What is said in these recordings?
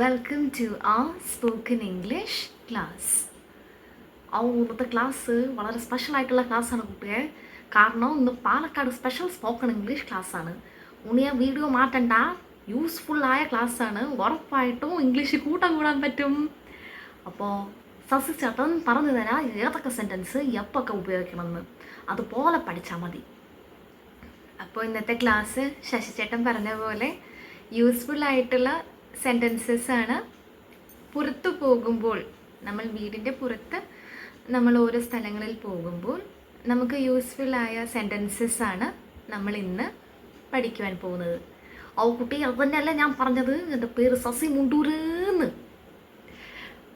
Welcome to a spoken English class ആ ഇന്നത്തെ class വളരെ സ്പെഷ്യൽ ആയിട്ടുള്ള ക്ലാസ്സാണ് കുട്ടിയെ കാരണം ഇന്ന് പാലക്കാട് സ്പെഷ്യൽ സ്പോക്കൺ ഇംഗ്ലീഷ് ക്ലാസ്സാണ് ഉണിയ വീഡിയോ മാറ്റണ്ട. യൂസ്ഫുള്ളായ ക്ലാസ്സാണ് ഉറപ്പായിട്ടും ഇംഗ്ലീഷ് കൂട്ടം കൂടാൻ പറ്റും. അപ്പോൾ സസി ചേട്ടൻ പറഞ്ഞു തരാം ഏതൊക്കെ സെന്റൻസ് എപ്പൊക്കെ ഉപയോഗിക്കണമെന്ന്. അതുപോലെ പഠിച്ചാൽ മതി. അപ്പോൾ ഇന്നത്തെ ക്ലാസ് ശശിചേട്ടൻ പറഞ്ഞ പോലെ യൂസ്ഫുൾ ആയിട്ടുള്ള സെന്റൻസസ് ആണ്. പുറത്തു പോകുമ്പോൾ നമ്മൾ വീടിന്റെ പുറത്ത് നമ്മൾ ഓരോ സ്ഥലങ്ങളിൽ പോകുമ്പോൾ നമുക്ക് യൂസ്ഫുൾ ആയ സെന്റൻസസ് ആണ് നമ്മൾ ഇന്ന് പഠിക്കുവാൻ പോകുന്നത്. ഓ കുട്ടി അത് തന്നെയല്ല ഞാൻ പറഞ്ഞത്. എന്റെ പേര് സസി മുണ്ടൂരെന്ന്.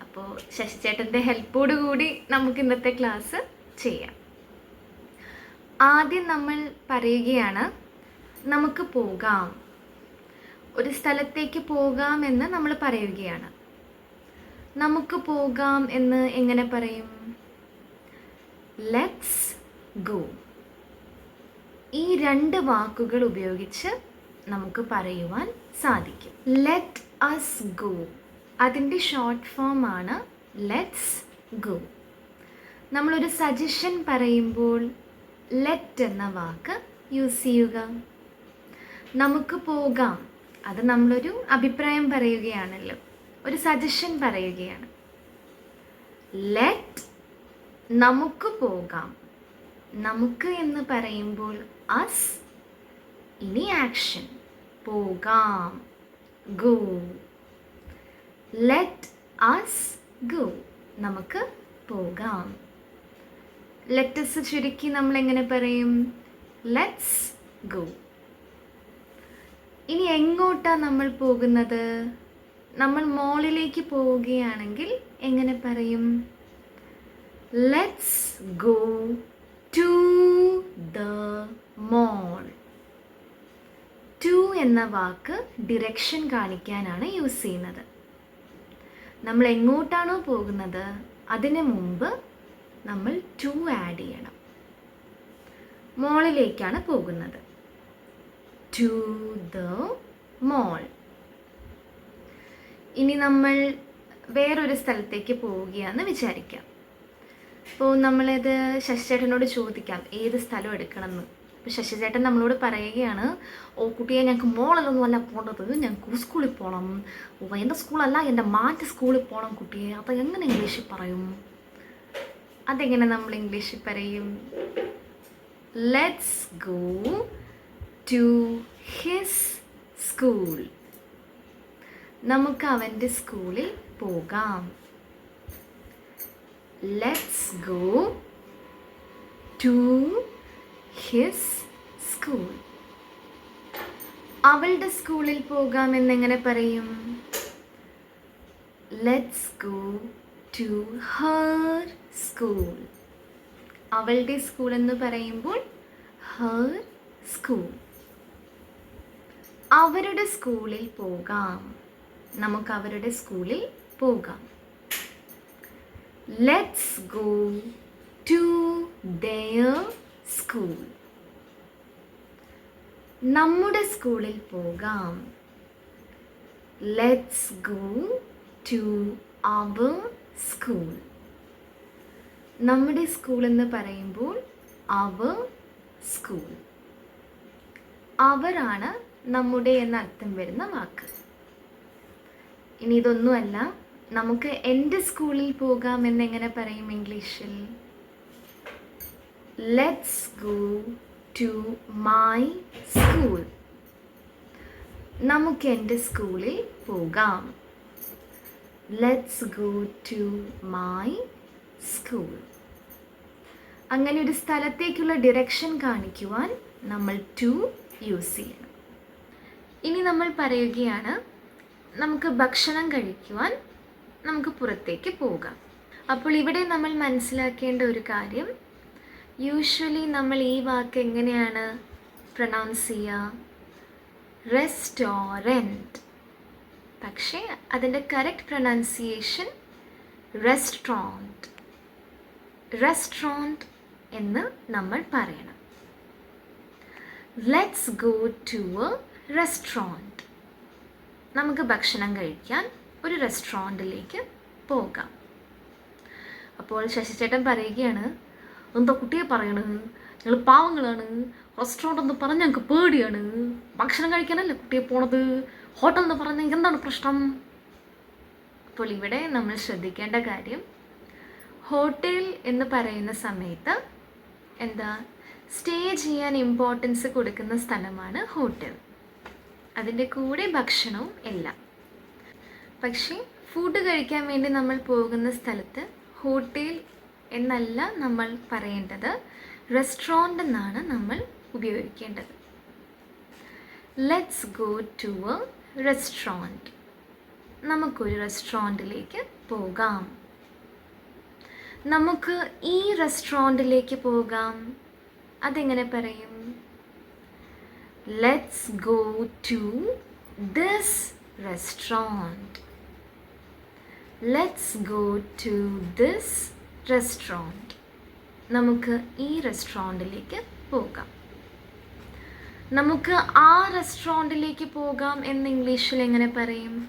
അപ്പോൾ ശശിചേട്ടന്റെ ഹെൽപ്പോട് കൂടി നമുക്ക് ഇന്നത്തെ ക്ലാസ് ചെയ്യാം. ആദ്യം നമ്മൾ പറയുകയാണ് നമുക്ക് പോകാം. ഒരു സ്ഥലത്തേക്ക് പോകാം എന്ന് നമ്മൾ പറയുകയാണ്. നമുക്ക് പോകാം എന്ന് എങ്ങനെ പറയും? ലെറ്റ്സ് ഗോ ഈ രണ്ട് വാക്കുകൾ ഉപയോഗിച്ച് നമുക്ക് പറയുവാൻ സാധിക്കും. ലെറ്റ് അസ് ഗോ അതിന്റെ ഷോർട്ട് ഫോം ആണ് ലെറ്റ്സ് ഗോ നമ്മളൊരു സജഷൻ പറയുമ്പോൾ ലെറ്റ് എന്ന വാക്ക് യൂസ് ചെയ്യുക. നമുക്ക് പോകാം. അത് നമ്മളൊരു അഭിപ്രായം പറയുകയാണല്ലോ. ഒരു സജഷൻ പറയുകയാണ്. ലെറ്റ് നമുക്ക് പോകാം. നമുക്ക് എന്ന് പറയുമ്പോൾ അസ് ഇനി ആക്ഷൻ പോകാം. ഗോ ലെറ്റ് അസ് ഗോ നമുക്ക് പോകാം. ലെറ്റസ് ചുരുക്കി നമ്മൾ എങ്ങനെ പറയും? ലെറ്റ്സ് ഗോ ഇനി എങ്ങോട്ടാണ് നമ്മൾ പോകുന്നത്? നമ്മൾ മോളിലേക്ക് പോവുകയാണെങ്കിൽ എങ്ങനെ പറയും? Let's go to the mall to എന്ന വാക്ക് ഡിറക്ഷൻ കാണിക്കാനാണ് യൂസ് ചെയ്യുന്നത്. നമ്മൾ എങ്ങോട്ടാണോ പോകുന്നത് അതിന് മുമ്പ് നമ്മൾ ടു ആഡ് ചെയ്യണം. മോളിലേക്കാണ് പോകുന്നത്. ടു ദ മോൾ ഇനി നമ്മൾ വേറൊരു സ്ഥലത്തേക്ക് പോവുകയാണെന്ന് വിചാരിക്കാം. അപ്പോൾ നമ്മളിത് ശശിചേട്ടനോട് ചോദിക്കാം ഏത് സ്ഥലം എടുക്കണമെന്ന്. അപ്പോൾ ശശിചേട്ടൻ നമ്മളോട് പറയുകയാണ് ഓ കുട്ടിയെ ഞങ്ങൾക്ക് മോളിലൊന്നും അല്ല പോകേണ്ടത് ഞങ്ങൾക്ക് സ്കൂളിൽ പോകണം ഓ എന്റെ സ്കൂളല്ല എന്റെ മാറ്റ് സ്കൂളിൽ പോകണം കുട്ടിയെ. അപ്പോൾ എങ്ങനെ ഇംഗ്ലീഷിൽ പറയും? അതെങ്ങനെ നമ്മൾ ഇംഗ്ലീഷിൽ പറയും? Let's go to his school നമുക്ക് അവന്റെ സ്കൂളിൽ പോകാം. Let's go to his school അവളുടെ സ്കൂളിൽ പോകാം എന്നെങ്ങനെ പറയും? Let's go to her school അവളുടെ സ്കൂൾ എന്ന് പറയുമ്പോൾ ഹർ സ്കൂൾ അവരുടെ സ്കൂളിൽ പോകാം. നമുക്ക് അവരുടെ സ്കൂളിൽ പോകാം. Let's go to their school നമ്മുടെ സ്കൂളിൽ പോകാം. Let's go to our school നമ്മുടെ സ്കൂൾ എന്ന് പറയുമ്പോൾ അവർ സ്കൂൾ അവരാണ് നമ്മുടെ എന്ന അർത്ഥം വരുന്ന വാക്ക്. ഇനി ഇതൊന്നുമല്ല. നമുക്ക് എന്റെ സ്കൂളിൽ പോകാം എന്നെങ്ങനെ പറയും ഇംഗ്ലീഷിൽ? Let's go to my school നമുക്ക് എന്റെ സ്കൂളിൽ പോകാം. Let's go to my school അങ്ങനെ ഒരു സ്ഥലത്തേക്കുള്ള ഡിറക്ഷൻ കാണിക്കുവാൻ നമ്മൾ ടു യൂസ് ചെയ്യണം. ഇനി നമ്മൾ പറയുകയാണ് നമുക്ക് ഭക്ഷണം കഴിക്കുവാൻ നമുക്ക് പുറത്തേക്ക് പോകാം. അപ്പോൾ ഇവിടെ നമ്മൾ മനസ്സിലാക്കേണ്ട ഒരു കാര്യം യൂഷ്വലി നമ്മൾ ഈ വാക്ക് എങ്ങനെയാണ് പ്രൊണൗൺസ് ചെയ്യുക? റെസ്റ്റോറന്റ് പക്ഷേ അതിന്റെ കറക്റ്റ് പ്രൊണൗൺസിയേഷൻ റെസ്റ്റോറന്റ് റെസ്റ്റോറന്റ് എന്ന് നമ്മൾ പറയണം. Let's go to a restaurant നമുക്ക് ഭക്ഷണം കഴിക്കാൻ ഒരു റെസ്റ്റോറന്റിലേക്ക് പോകാം. അപ്പോൾ ശശിചേട്ടൻ പറയുകയാണ് എന്താ കുട്ടിയെ പറയണത് ഞങ്ങൾ പാവങ്ങളാണ്. റെസ്റ്റോറന്റ് എന്ന് പറഞ്ഞാൽ ഞങ്ങൾക്ക് പേടിയാണ്. ഭക്ഷണം കഴിക്കാനല്ലേ കുട്ടിയെ പോണത്? ഹോട്ടൽ എന്ന് പറഞ്ഞാൽ എന്താണ് പ്രശ്നം? അപ്പോൾ ഇവിടെ നമ്മൾ ശ്രദ്ധിക്കേണ്ട കാര്യം ഹോട്ടൽ എന്ന് പറയുന്ന സമയത്ത് എന്താ സ്റ്റേ ചെയ്യാൻ ഇമ്പോർട്ടൻസ് കൊടുക്കുന്ന സ്ഥലമാണ് ഹോട്ടൽ അതിന്റെ കൂടെ ഭക്ഷണവും എല്ലാം. പക്ഷേ ഫുഡ് കഴിക്കാൻ വേണ്ടി നമ്മൾ പോകുന്ന സ്ഥലത്ത് ഹോട്ടൽ എന്നല്ല നമ്മൾ പറയേണ്ടത് റെസ്റ്റോറന്റ് എന്നാണ് നമ്മൾ ഉപയോഗിക്കേണ്ടത്. Let's go to a restaurant നമുക്കൊരു റെസ്റ്റോറന്റിലേക്ക് പോകാം. നമുക്ക് ഈ റെസ്റ്റോറന്റിലേക്ക് പോകാം. അതെങ്ങനെ പറയും? Let's go to this restaurant let's go to this restaurant. നമുക്ക് ഈ റെസ്റ്റോറന്റിലേക്ക് പോകാം. നമുക്ക് ആ റെസ്റ്റോറന്റിലേക്ക് പോകാം എന്ന് ഇംഗ്ലീഷിൽ എങ്ങനെ പറയും?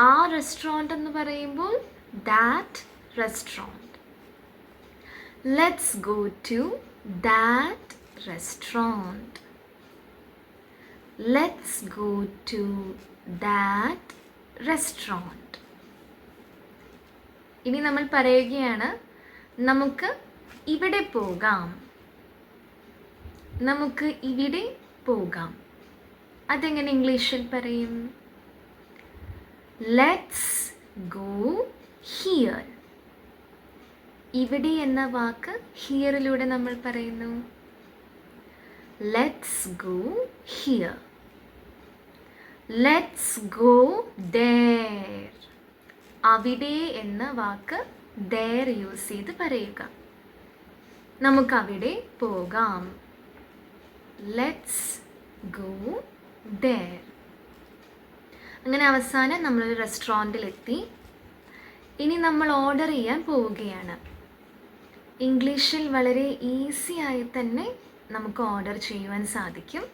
ആ റെസ്റ്റോറന്റ് എന്ന് പറയുമ്പോൾ that restaurant let's go to that restaurant Let's go to that restaurant. ഇനി നമ്മൾ പറയുകയാണ് നമുക്ക് ഇവിടെ പോകാം. നമുക്ക് ഇവിടെ പോകാം. അതെങ്ങനെ ഇംഗ്ലീഷിൽ പറയും? ലെറ്റ്സ് ഗോ ഹിയർ ഇവിടെ എന്ന വാക്ക് ഹിയറിലൂടെ നമ്മൾ പറയുന്നു. Let's go here let's go there അവിടെ എന്ന വാക്ക് ദേർ യൂസ് ചെയ്ത് പറയുക. നമുക്ക് അവിടെ പോകാം. ലെറ്റ്സ് ഗോ ദേർ അങ്ങനെ അവസാനം നമ്മളൊരു റെസ്റ്റോറന്റിലെത്തി ഇനി നമ്മൾ ഓർഡർ ചെയ്യാൻ പോവുകയാണ്. ഇംഗ്ലീഷിൽ വളരെ ഈസി ആയി തന്നെ നമുക്ക് ഓർഡർ ചെയ്യുവാൻ സാധിക്കും.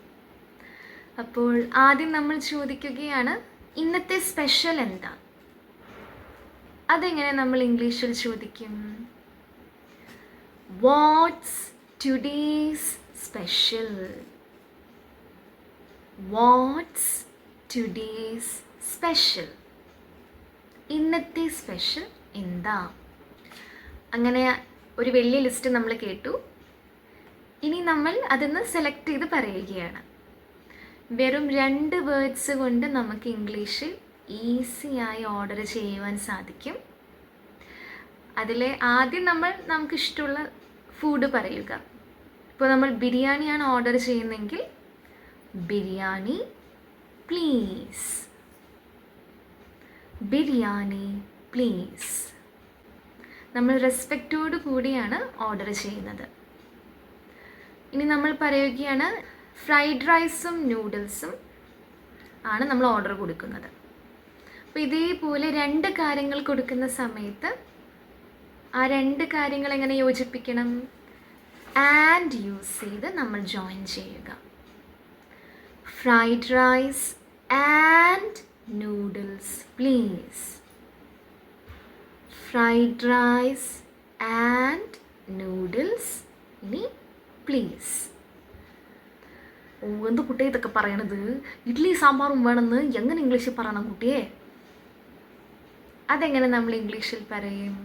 അപ്പോൾ ആദ്യം നമ്മൾ ചോദിക്കുകയാണ് ഇന്നത്തെ സ്പെഷ്യൽ എന്താ? അതെങ്ങനെ നമ്മൾ ഇംഗ്ലീഷിൽ ചോദിക്കും? What's today's special what's today's special ഇന്നത്തെ സ്പെഷ്യൽ എന്താ? അങ്ങനെ ഒരു വലിയ ലിസ്റ്റ് നമ്മൾ കേട്ടു. ഇനി നമ്മൾ അതിന്ന് സെലക്ട് ചെയ്ത് പറയുകയാണ്. വെറും രണ്ട് വേർഡ്സ് കൊണ്ട് നമുക്ക് ഇംഗ്ലീഷിൽ ഈസിയായി ഓർഡർ ചെയ്യുവാൻ സാധിക്കും. അതിലെ ആദ്യം നമ്മൾ നമുക്ക് ഇഷ്ടമുള്ള ഫുഡ് പറയുക. ഇപ്പോൾ നമ്മൾ ബിരിയാണിയാണ് ഓർഡർ ചെയ്യുന്നതെങ്കിൽ ബിരിയാണി പ്ലീസ് ബിരിയാണി പ്ലീസ് നമ്മൾ റെസ്പെക്റ്റോടു കൂടിയാണ് ഓർഡർ ചെയ്യുന്നത്. ഇനി നമ്മൾ പറയുകയാണ് ഫ്രൈഡ് റൈസും നൂഡിൽസും ആണ് നമ്മൾ ഓർഡർ കൊടുക്കുന്നത്. അപ്പോൾ ഇതേപോലെ രണ്ട് കാര്യങ്ങൾ കൊടുക്കുന്ന സമയത്ത് ആ രണ്ട് കാര്യങ്ങൾ എങ്ങനെ യോജിപ്പിക്കണം? ആൻഡ് യൂസ് ചെയ്ത് നമ്മൾ ജോയിൻ ചെയ്യുക. Fried rice and noodles please fried rice and noodles ഇനി പ്ലീസ്. ഓ എന്ത് കുട്ടിയെ ഇതൊക്കെ പറയണത്? ഇഡ്ഡലി സാമ്പാറും വേണമെന്ന് എങ്ങനെ ഇംഗ്ലീഷിൽ പറയണം കുട്ടിയെ? അതെങ്ങനെ നമ്മൾ ഇംഗ്ലീഷിൽ പറയും?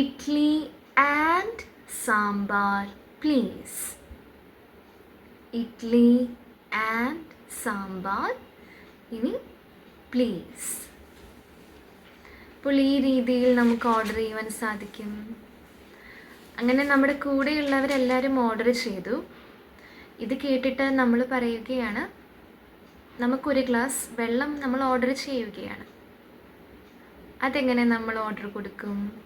Idli and sambar please. Idli and sambar ഇനി പ്ലീസ്. അപ്പോൾ ഈ രീതിയിൽ നമുക്ക് ഓർഡർ ചെയ്യുവാൻ സാധിക്കും. അങ്ങനെ നമ്മുടെ കൂടെയുള്ളവരെല്ലാവരും ഓർഡർ ചെയ്തു. ഇത് കേട്ടിട്ട് നമ്മൾ പറയുകയാണ് നമുക്കൊരു ഗ്ലാസ് വെള്ളം നമ്മൾ ഓർഡർ ചെയ്യുകയാണ്. അതെങ്ങനെ നമ്മൾ ഓർഡർ കൊടുക്കും?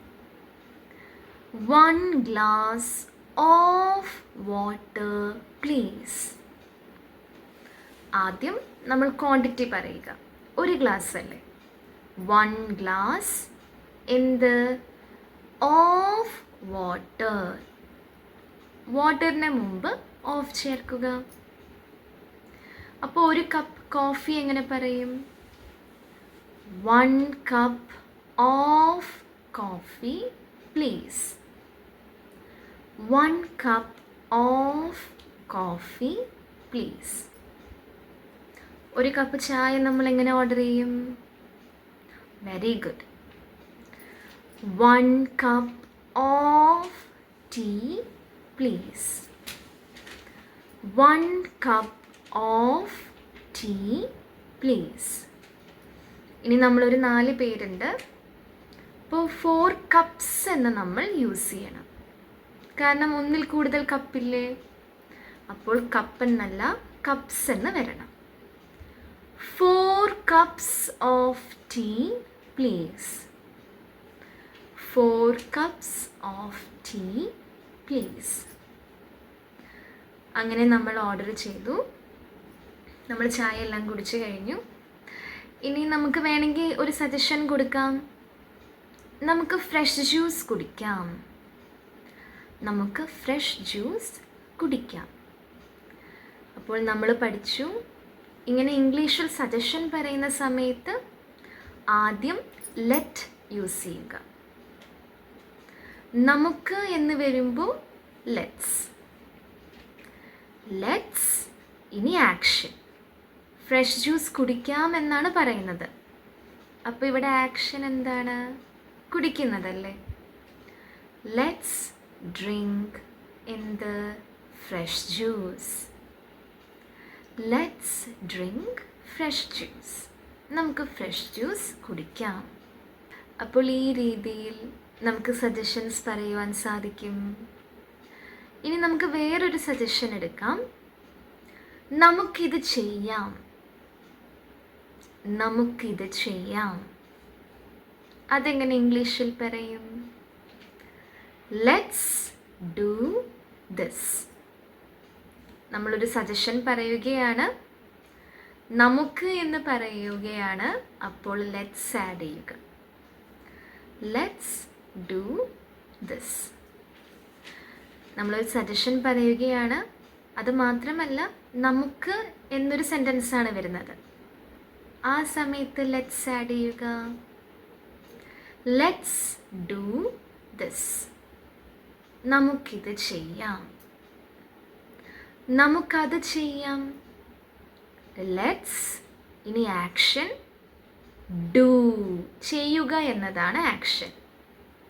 One glass of water please ആദ്യം നമ്മൾ ക്വാണ്ടിറ്റി പറയുക. ഒരു ഗ്ലാസ് അല്ലേ? വൺ ഗ്ലാസ് എന്ത് ഓഫ് വാട്ടർ വാട്ടറിന് മുമ്പ് ഓഫ് ചേർക്കുക. അപ്പോൾ ഒരു കപ്പ് കോഫി എങ്ങനെ പറയും? One cup of coffee please one cup of coffee please ഒരു കപ്പ് ചായ നമ്മൾ എങ്ങനെ ഓർഡർ ചെയ്യും? Very good one cup of tea please one cup of tea please ഇനി നമ്മളൊരു നാല് പേരുണ്ട്. അപ്പോൾ ഫോർ കപ്സ് എന്ന് നമ്മൾ യൂസ് ചെയ്യണം. കാരണം ഒന്നിൽ കൂടുതൽ കപ്പില്ലേ അപ്പോൾ കപ്പ് എന്നല്ല കപ്സ് എന്ന് വരണം. Four cups of tea please four cups of tea please അങ്ങനെ നമ്മൾ ഓർഡർ ചെയ്തു. നമ്മൾ ചായ എല്ലാം കുടിച്ചു കഴിഞ്ഞു. ഇനി നമുക്ക് വേണമെങ്കിൽ ഒരു സജഷൻ കൊടുക്കാം. നമുക്ക് ഫ്രഷ് ജ്യൂസ് കുടിക്കാം. നമുക്ക് ഫ്രഷ് ജ്യൂസ് കുടിക്കാം. അപ്പോൾ നമ്മൾ പഠിച്ചു. ഇങ്ങനെ ഇംഗ്ലീഷിൽ സജഷൻ പറയുന്ന സമയത്ത് ആദ്യം ലെറ്റ് യൂസ് ചെയ്യുക. നമുക്ക് എന്ന് വരുമ്പോൾ ലെറ്റ്സ് ലെറ്റ്സ് ഇനി ആക്ഷൻ ഫ്രഷ് ജ്യൂസ് കുടിക്കാം എന്നാണ് പറയുന്നത്. അപ്പോൾ ഇവിടെ ആക്ഷൻ എന്താണ്? കുടിക്കുന്നതല്ലേ? ലെറ്റ്സ് ഡ്രിങ്ക് എന്ത് fresh juice let's drink fresh juice നമുക്ക് ഫ്രഷ് ജ്യൂസ് കുടിക്കാം. അപ്പോൾ ഈ രീതിയിൽ നമുക്ക് സജഷൻസ് പറയുവാൻ സാധിക്കും. ഇനി നമുക്ക് വേറൊരു സജഷൻ എടുക്കാം. നമുക്കിത് ചെയ്യാം. നമുക്കിത് ചെയ്യാം. അതെങ്ങനെ ഇംഗ്ലീഷിൽ പറയും? ലെറ്റ്സ് ഡു ദിസ് നമ്മളൊരു സജഷൻ പറയുകയാണ്. നമുക്ക് എന്ന് പറയുകയാണ്. അപ്പോൾ ലെറ്റ്സ് ആഡ് ചെയ്യുക. ലെറ്റ്സ് ഡു ദിസ് നമ്മളൊരു സജഷൻ പറയുകയാണ്. അത് മാത്രമല്ല നമുക്ക് എന്നൊരു സെന്റൻസാണ് വരുന്നത്. ആ സമയത്ത് ലെറ്റ്സ് ആഡ് ചെയ്യുക. ലെറ്റ്സ് ഡു ദിസ് നമുക്കിത് ചെയ്യാം. നമുക്കത് ചെയ്യാം. ലെറ്റ്സ് ഇനി ആക്ഷൻ ഡു ചെയ്യുക എന്നതാണ് ആക്ഷൻ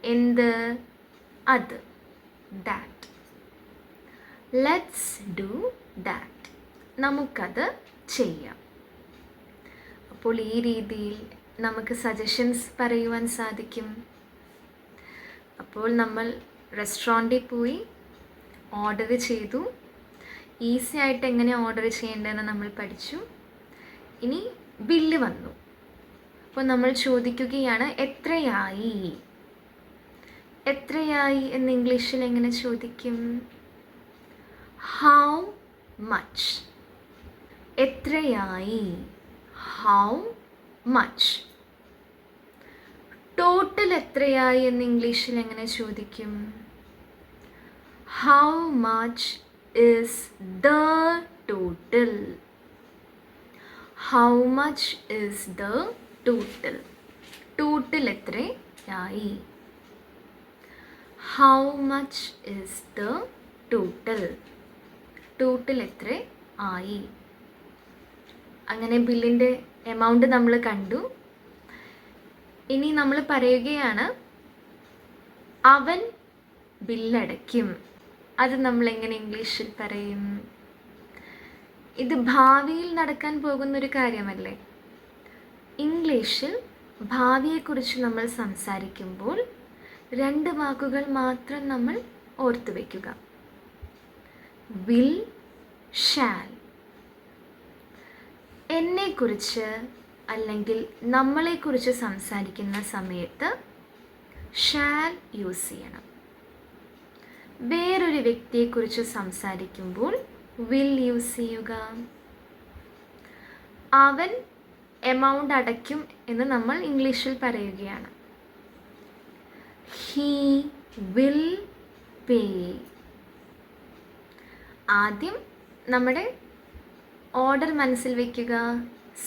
എന്ത്? അത്. ദാറ്റ് ലെറ്റ്സ് ഡു ദാറ്റ് നമുക്കത് ചെയ്യാം. അപ്പോൾ ഈ രീതിയിൽ നമുക്ക് സജഷൻസ് പറയുവാൻ സാധിക്കും. അപ്പോൾ നമ്മൾ റെസ്റ്റോറന്റിൽ പോയി ഓർഡർ ചെയ്തു. ഈസി ആയിട്ട് എങ്ങനെ ഓർഡർ ചെയ്യേണ്ടതെന്ന് നമ്മൾ പഠിച്ചു. ഇനി ബില്ല് വന്നു. അപ്പോൾ നമ്മൾ ചോദിക്കുകയാണ് എത്രയായി? എത്രയായി എന്ന് ഇംഗ്ലീഷിൽ എങ്ങനെ ചോദിക്കും? ഹൗ മച്ച് എത്രയായി? ഹൗ മച്ച് ടോട്ടൽ എത്രയായി എന്ന് ഇംഗ്ലീഷിൽ എങ്ങനെ ചോദിക്കും? How much is the total how much is the total total എത്രയായി? How much is the total total എത്ര? ആയി. അങ്ങനെ ബില്ലിന്റെ എമൗണ്ട് നമ്മൾ കണ്ടു. ഇനി നമ്മൾ പറയുകയാണ് അവൻ ബില്ലടയ്ക്കും. അത് നമ്മൾ എങ്ങനെ ഇംഗ്ലീഷിൽ പറയും? ഇത് ഭാവിയിൽ നടക്കാൻ പോകുന്നൊരു കാര്യമല്ലേ? ഇംഗ്ലീഷിൽ ഭാവിയെക്കുറിച്ച് നമ്മൾ സംസാരിക്കുമ്പോൾ രണ്ട് വാക്കുകൾ മാത്രം നമ്മൾ ഓർത്തു വയ്ക്കുക വിൽ ഷാൽ എന്നെക്കുറിച്ച് അല്ലെങ്കിൽ നമ്മളെക്കുറിച്ച് സംസാരിക്കുന്ന സമയത്ത് ഷാൽ യൂസ് ചെയ്യണം. വേറൊരു വ്യക്തിയെക്കുറിച്ച് സംസാരിക്കുമ്പോൾ വിൽ യൂസ് ചെയ്യുക. അവൻ എമൗണ്ട് അടയ്ക്കും എന്ന് നമ്മൾ ഇംഗ്ലീഷിൽ പറയുകയാണ്. ഹീ വിൽ പേ ആദ്യം നമ്മുടെ ഓർഡർ മനസ്സിൽ വയ്ക്കുക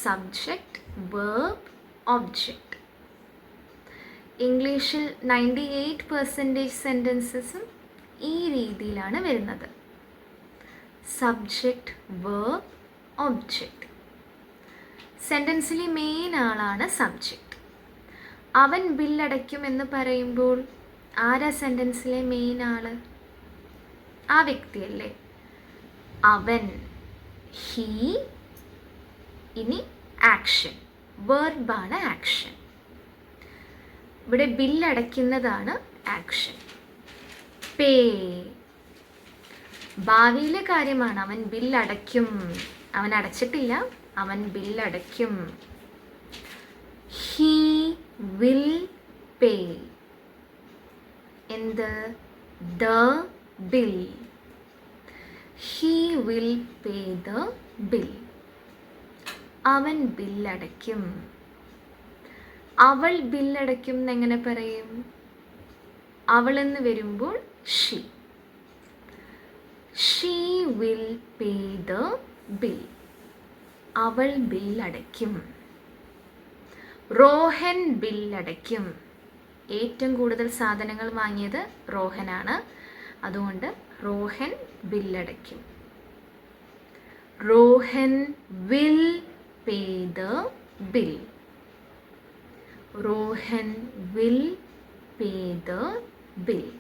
സബ്ജക്റ്റ് വേർബ് ഒബ്ജക്റ്റ് ഇംഗ്ലീഷിൽ നയന്റി എയ്റ്റ് പെർസെന്റേജ് സെന്റൻസസും ഈ രീതിയിലാണ് വരുന്നത്. സബ്ജക്റ്റ് വേർബ് ഒബ്ജക്റ്റ് സെന്റൻസിലെ മെയിൻ ആളാണ് സബ്ജക്റ്റ് അവൻ ബില്ലടയ്ക്കും എന്ന് പറയുമ്പോൾ ആരാ സെന്റൻസിലെ മെയിൻ ആൾ? ആ വ്യക്തിയല്ലേ. അവൻ ഹീ ഇനി ആക്ഷൻ വേർബാണ് ആക്ഷൻ ഇവിടെ ബില്ലടയ്ക്കുന്നതാണ് ആക്ഷൻ പേ. ഭാവിയിലെ കാര്യമാണ്. അവൻ ബില്ലടയ്ക്കും. അവൻ അടച്ചിട്ടില്ല. അവൻ ബില്ലടയ്ക്കും. ഹീ വിൽ പേ എന്ത്? The bill. He will pay the bill അവൻ ബില്ലടയ്ക്കും അവൾ ബില്ലടയ്ക്കും എന്നെങ്ങനെ പറയും? അവളെന്ന് വരുമ്പോൾ she she will pay the bill അവൾ ബില്ലടയ്ക്കും റോഹൻ ബില്ലടയ്ക്കും. ഏറ്റവും കൂടുതൽ സാധനങ്ങൾ വാങ്ങിയത് റോഹനാണ്. അതുകൊണ്ട് Rohan ബില്ലടയ്ക്കും. Rohan will pay the bill. Rohan will pay the bill.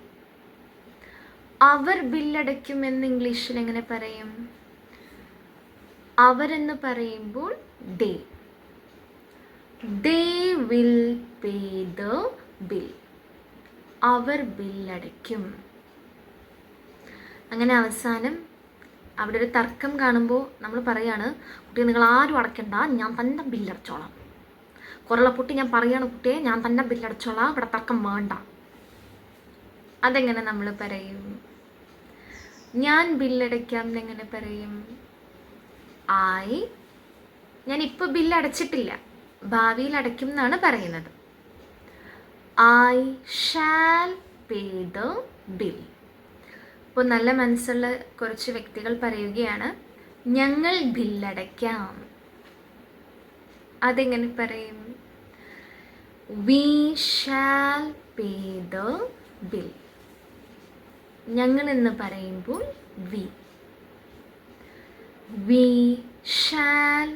അവർ ബില്ലടയ്ക്കും എന്ന് ഇംഗ്ലീഷിൽ എങ്ങനെ പറയും? അവരെന്ന് പറയുമ്പോൾ they they will pay the bill അവർ ബില്ലടയ്ക്കും അങ്ങനെ അവസാനം അവിടെ ഒരു തർക്കം കാണുമ്പോൾ നമ്മൾ പറയാണ് കുട്ടി നിങ്ങൾ ആരും അടയ്ക്കണ്ട ഞാൻ തന്നെ ബില്ലടച്ചോളാം കുറളപ്പൊട്ടി ഞാൻ പറയാണ് കുട്ടിയെ ഞാൻ തന്നെ ബില്ലടച്ചോളാം ഇവിടെ തർക്കം വേണ്ട. അതെങ്ങനെ നമ്മൾ പറയും? ഞാൻ ബില്ലടയ്ക്കാം എന്നെങ്ങനെ പറയും? ആയി. ഞാൻ ഇപ്പോൾ ബില്ല് അടച്ചിട്ടില്ല. ഭാവിയിൽ അടയ്ക്കും എന്നാണ് പറയുന്നത്. I shall pay the bill ഇപ്പോൾ നല്ല മനസ്സുള്ള കുറച്ച് വ്യക്തികൾ പറയുകയാണ് ഞങ്ങൾ ബില്ലടയ്ക്കാം അതെങ്ങനെ പറയും? We shall pay the bill ഞങ്ങൾ എന്ന് പറയുമ്പോൾ we we shall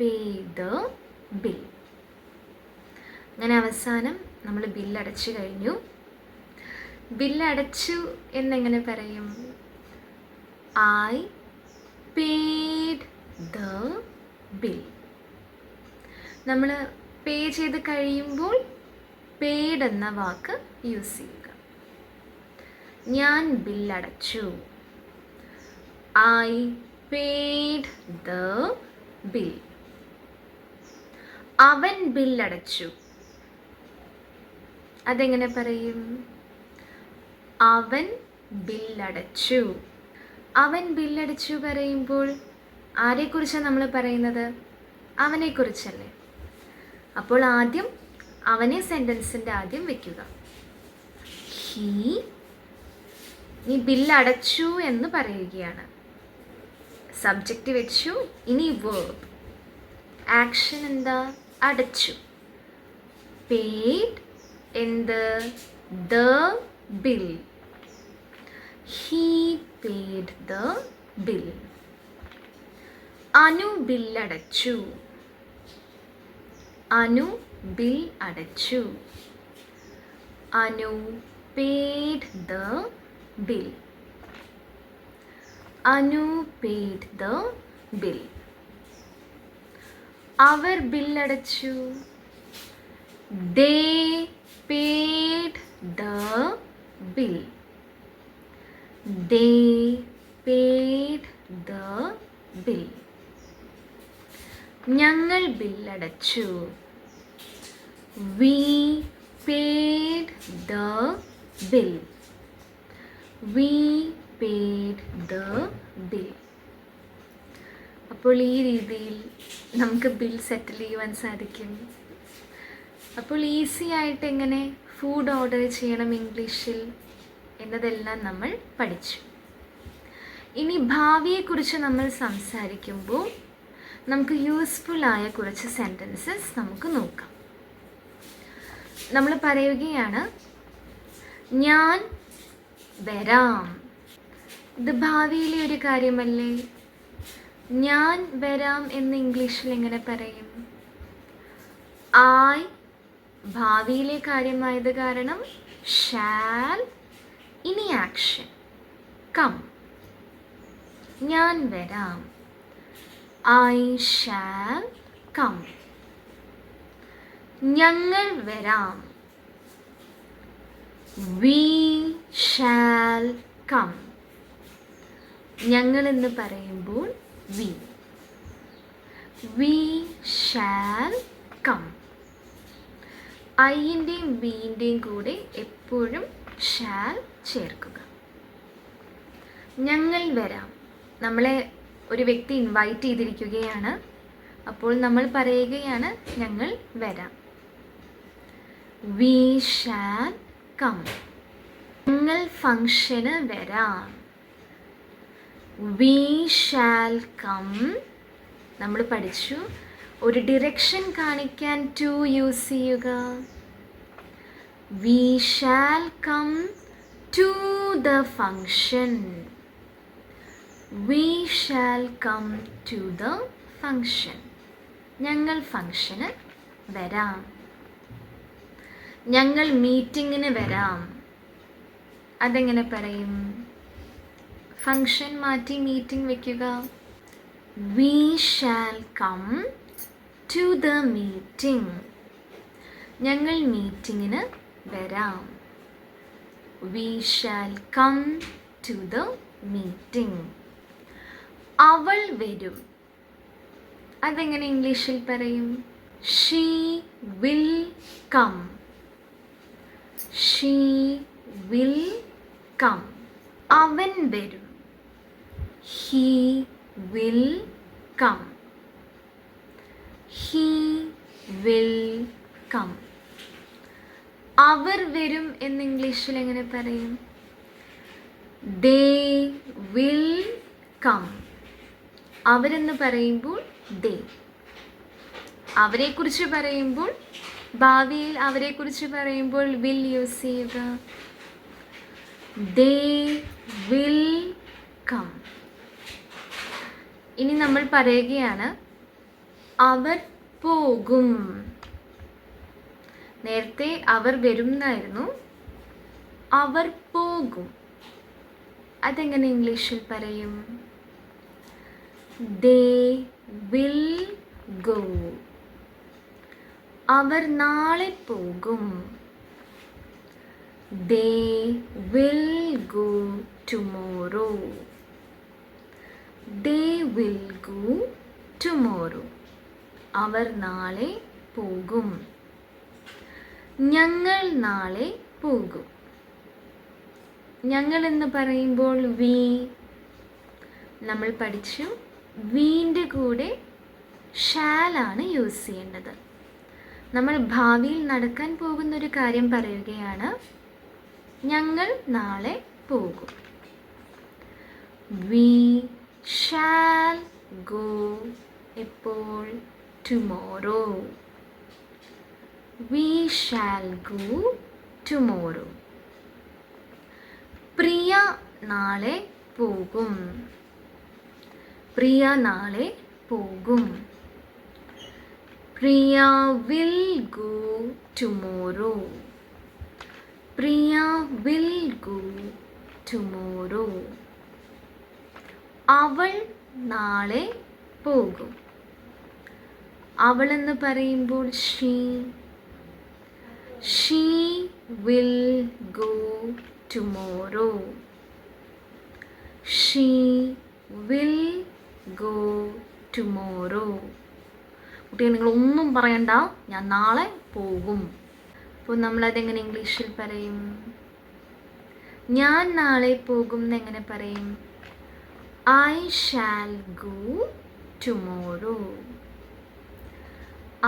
pay the bill. അങ്ങനെ അവസാനം നമ്മൾ ബില്ലടച്ചു കഴിഞ്ഞു. ബില്ലടച്ചു എന്നെങ്ങനെ പറയും? I paid the bill. നമ്മൾ പേ ചെയ്ത് കഴിയുമ്പോൾ പേഡ് എന്ന വാക്ക് യൂസ് ചെയ്യുക. ഞാൻ ബില്ലടച്ചു. I paid the bill. അവൻ ബില്ലടച്ചു. അതെങ്ങനെ പറയും? അവൻ ബില്ലടച്ചു. അവൻ ബില്ലടച്ചു പറയുമ്പോൾ ആരെക്കുറിച്ചാണ് നമ്മൾ പറയുന്നത്? അവനെക്കുറിച്ചല്ലേ. അപ്പോൾ ആദ്യം അവനെ സെന്റൻസിന്റെ ആദ്യം വെക്കുക. ഹീ നീ ബില്ലടച്ചു എന്ന് പറയുകയാണ്. സബ്ജക്റ്റ് വെച്ചു ഇനി വേർബ് ആക്ഷൻ എന്താ? അടച്ചു. പേഡ് എന്ത്? The bill. He paid the bill. Anu ബില്ലടച്ചു Anu bill അടച്ചു. Anu paid the bill. Anu paid the bill. Our ബില്ലടച്ചു. Paid the bill paid the bill ഞങ്ങൾ ബില്ലടച്ചു. We paid the bill we paid the bill അപ്പോൾ ഈ രീതിയിൽ നമുക്ക് bill സെറ്റിൽ ചെയ്യുവാൻ സാധിക്കും. അപ്പോൾ easy ആയിട്ട് എങ്ങനെ ഫുഡ് ഓർഡർ ചെയ്യണം ഇംഗ്ലീഷിൽ എന്നതെല്ലാം നമ്മൾ പഠിച്ചു. ഇനി ഭാവിയെക്കുറിച്ച് നമ്മൾ സംസാരിക്കുമ്പോൾ നമുക്ക് യൂസ്ഫുൾ ആയ കുറച്ച് സെന്റൻസസ് നമുക്ക് നോക്കാം. നമ്മൾ പറയുകയാണ് ഞാൻ വരാം. ഇത് ഭാവിയിലെ ഒരു കാര്യമല്ലേ? ഞാൻ വരാം എന്ന് ഇംഗ്ലീഷിൽ എങ്ങനെ പറയും? ആയ് ഭാവിയിലെ കാര്യമായത് കാരണം ഷാൽ ഇനി ആക്ഷൻ കം ഞാൻ വരാം. ഐ ഷാൽ കം ഞങ്ങൾ വരാം. വി ഷാൽ കം ഞങ്ങൾ എന്ന് പറയുമ്പോൾ വി വി ഷാൽ കം ഐന്റെയും ന്റെയും കൂടെ എപ്പോഴും ഷാൽ ചേർക്കുക. ഞങ്ങൾ വരാം. നമ്മളെ ഒരു വ്യക്തി ഇൻവൈറ്റ് ചെയ്തിരിക്കുകയാണ്. അപ്പോൾ നമ്മൾ പറയുകയാണ് ഞങ്ങൾ വരാം. വി ഷാൽ കം ഞങ്ങൾ ഫങ്ഷന് വരാം. വി ഷാൽ കം നമ്മൾ പഠിച്ചു. ഒരു ഡിറക്ഷൻ കാണിക്കാൻ ടു യൂസ് ചെയ്യുക. We shall come to the function we shall come to the function ഞങ്ങൾ ഫങ്ഷന് വരാം. ഞങ്ങൾ മീറ്റിങ്ങിന് വരാം. അതെങ്ങനെ പറയും? ഫങ്ഷൻ മാറ്റി മീറ്റിംഗ് വെക്കുക. We shall come to the meeting ഞങ്ങൾ മീറ്റിങ്ങിന് വരാം. We shall come to the meeting അവൾ വരും. അതെങ്ങനെ ഇംഗ്ലീഷിൽ പറയും? She will come she will come അവൻ വരും. He will come he will come അവർ വരും എന്ന് ഇംഗ്ലീഷിൽ എങ്ങനെ പറയും? ദേ വിൽ കം അവരെന്ന് പറയുമ്പോൾ ദേ അവരെക്കുറിച്ച് പറയുമ്പോൾ ഭാവിയിൽ അവരെക്കുറിച്ച് പറയുമ്പോൾ വിൽ യൂസ് ചെയ്യുക ദേ വിൽ കം ഇനി നമ്മൾ പറയുകയാണ് അവർ പോകും. നേരത്തെ അവർ വരും എന്നായിരുന്നു അവർ പോകും. അതെങ്ങനെ ഇംഗ്ലീഷിൽ പറയും? ദേ വിൽ ഗോ അവർ നാളെ പോകും. They will go tomorrow will go tomorrow അവർ നാളെ പോകും. ഞങ്ങൾ നാളെ പോകും. ഞങ്ങൾ എന്ന് പറയുമ്പോൾ വി. നമ്മൾ പഠിച്ചു വീന്റെ കൂടെ ഷാലാണ് യൂസ് ചെയ്യേണ്ടത്. നമ്മൾ ഭാവിയിൽ നടക്കാൻ പോകുന്ന ഒരു കാര്യം പറയുകയാണ്. ഞങ്ങൾ നാളെ പോകും. വി. ഷാൽ ഗോ എപ്പോൾ tomorrow we shall go tomorrow Priya നാളെ പോകും. പ്രിയ നാളെ പോകും. Priya will go tomorrow Priya will go tomorrow അവൾ നാളെ പോകും. അവൾ എന്ന് പറയുമ്പോൾ she she will go tomorrow she will go tomorrow കുട്ടികൾ നിങ്ങളൊന്നും പറയണ്ട. ഞാൻ നാളെ പോകും. അപ്പോൾ നമ്മളതെങ്ങനെ ഇംഗ്ലീഷിൽ പറയും? ഞാൻ നാളെ പോകും എന്നെങ്ങനെ പറയും? I shall go tomorrow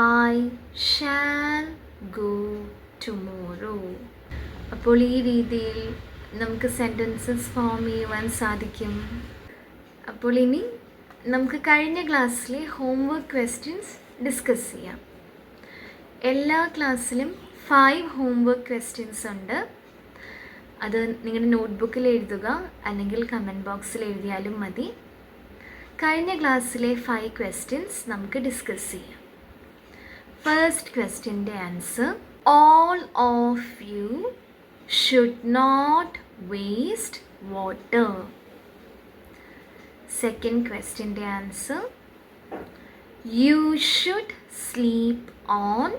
I shall go tomorrow അപ്പോൾ ഈ രീതിയിൽ നമുക്ക് സെന്റൻസസ് ഫോം ചെയ്യുവാൻ സാധിക്കും. അപ്പോൾ ഇനി നമുക്ക് കഴിഞ്ഞ ക്ലാസ്സിലെ ഹോംവർക്ക് ക്വസ്റ്റ്യൻസ് ഡിസ്കസ് ചെയ്യാം. എല്ലാ ക്ലാസ്സിലും ഫൈവ് ഹോംവർക്ക് ക്വസ്റ്റ്യൻസ് ഉണ്ട്. അത് നിങ്ങളുടെ നോട്ട്ബുക്കിൽ എഴുതുക അല്ലെങ്കിൽ കമന്റ് ബോക്സിൽ എഴുതിയാലും മതി. കഴിഞ്ഞ ക്ലാസ്സിലെ ഫൈവ് ക്വസ്റ്റ്യൻസ് നമുക്ക് ഡിസ്കസ് ചെയ്യാം. First ക്വസ്റ്റ്യന്റെ answer all of you should not waste water second ക്വസ്റ്റ്യന്റെ answer you should sleep on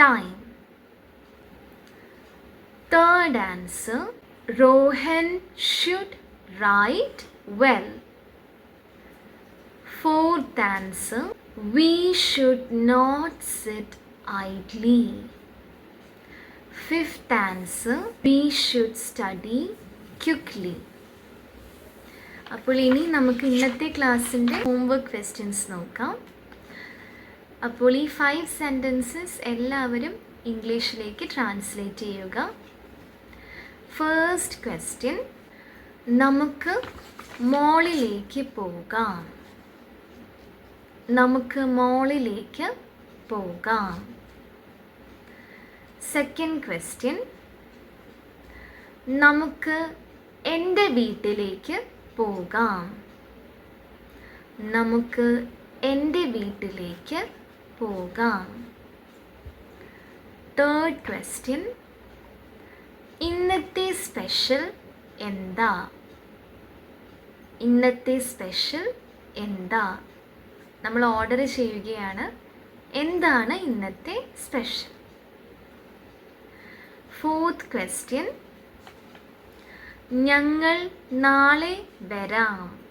time third answer Rohan should write well Fourth answer We should not sit idly. Fifth answer We should study quickly. അപ്പോൾ ഇനി നമുക്ക് ഇന്നത്തെ ക്ലാസ്സിന്റെ homework questions നോക്കാം അപ്പോൾ ഈ five sentences എല്ലാവരും ഇംഗ്ലീഷിലേക്ക് ട്രാൻസ്ലേറ്റ് ചെയ്യുക ഫേസ്റ്റ് ക്വസ്റ്റ്യൻ നമുക്ക് മോളിലേക്ക് പോകാം. നമുക്ക് മോളിലേക്ക് പോകാം. സെക്കൻഡ് ക്വസ്റ്റ്യൻ നമുക്ക് എന്റെ വീട്ടിലേക്ക് പോകാം. നമുക്ക് എന്റെ വീട്ടിലേക്ക് പോകാം. തേർഡ് ക്വസ്റ്റ്യൻ ഇന്നത്തെ സ്പെഷ്യൽ എന്താ? ഇന്നത്തെ സ്പെഷ്യൽ എന്താ? നമ്മൾ ഓർഡർ ചെയ്യുകയാണ്. എന്താണ് ഇന്നത്തെ സ്പെഷ്യൽ? ഫോർത്ത് ക്വസ്റ്റ്യൻ ഞങ്ങൾ നാളെ വരാം.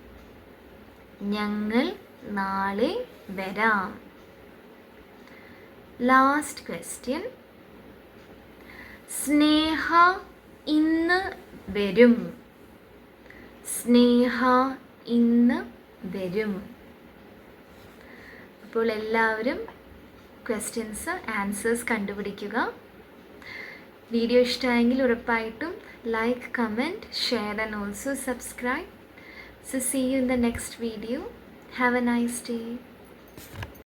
ഞങ്ങൾ നാളെ വരാം. ലാസ്റ്റ് ക്വസ്റ്റ്യൻ സ്നേഹ ഇന്ന് വരും. സ്നേഹ ഇന്ന് വരും. അപ്പോൾ എല്ലാവരും ക്വസ്റ്റ്യൻസ് ആൻസേഴ്സ് കണ്ടുപിടിക്കുക. വീഡിയോ ഇഷ്ടമായെങ്കിൽ ഉറപ്പായിട്ടും like comment share and also subscribe so see you in the next video have a nice day